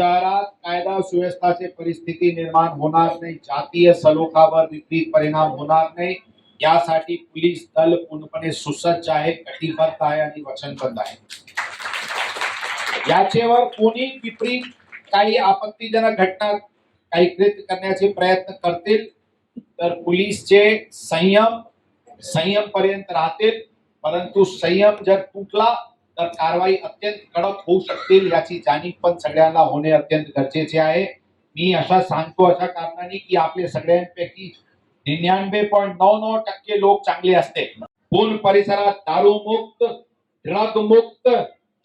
शहरात कायदा सुव्यवस्थाची परिस्थिती निर्माण होणार नाही जातीय सलोखावर विपरीत परिणाम होणार नाही. यासाठी पोलीस दल पूर्णपणे सुसज्ज आहे कटिबद्ध आहे आणि वचनबद्ध आहे. याचेवर कोणी विपरीत काही आपत्तीजनक घटना काही कृत्य करण्याचे प्रयत्न करतील तर पोलीसचे संयम संयम पर्यंत राहतील. परंतु संयम जर तुटला तर कारवाई अत्यंत कडक होऊ शकतील याची जाणीव पण सगळ्यांना होणे अत्यंत गरजेचे आहे. मी असा सांगतो अशा कारणाने की आपले सगळ्यांपैकी निन्यानवे पॉईंट नऊ नऊ टक्के लोक चांगले असते. पूर्ण परिसरात दारू मुक्त ड्रग मुक्त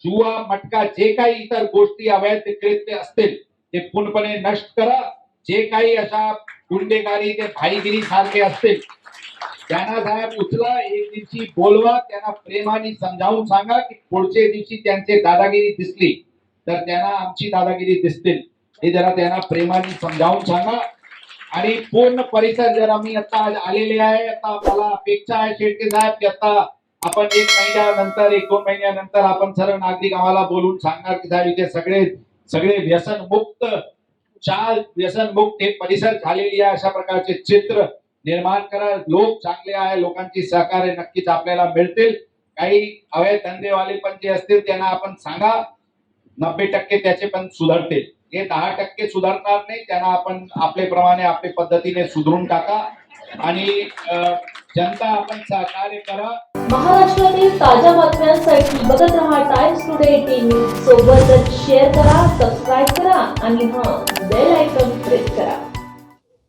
जुवा मटका जे काही इतर गोष्टी अवैध कृत्य असतील ते पूर्णपणे नष्ट करा. जे काही अशा गुंडेगारी ते भाईगिरी सारखे असतील त्यांना साहेब उचला एक दिवशी बोलवा त्यांना प्रेमाने समजावून सांगा की पुढच्या दिवशी त्यांचे दादागिरी दिसली तर त्यांना आमची दादागिरी दिसतील. हे जरा त्यांना प्रेमाने समजावून सांगा. आणि पूर्ण परिसर जर आम्ही आता आलेले आहे आता मला अपेक्षा आहे शेळके साहेब की आता आपण एक महिन्यानंतर एक दोन महिन्यानंतर आपण सर्व नागरिक आम्हाला बोलून सांगणार की साहेब इथे सगळे सगळे व्यसन मुक्त चार व्यसन मुक्त हे परिसर झालेली आहे अशा प्रकारचे चित्र निर्माण करा. लोक चांगले आहे लोकांची सहकार्य नक्कीच आपल्याला मिळतील. काही हवे धंदेवाले पण जे असतील त्यांना आपण सांगा. नब्बे टक्के त्याचे पण सुधारतील. हे दहा टक्के सुधारणार नाही त्यांना आपण आपल्याप्रमाणे आपल्या पद्धतीने सुधरून टाका. आणि जनता आपण सहकार्य करा. महाराष्ट्रातील ताज्या बातम्यांसाठी बघत रहा टाइम्स टुडे सोबतच शेअर करा सबस्क्राईब करा आणि हा बेल आयकॉन प्रेस करा.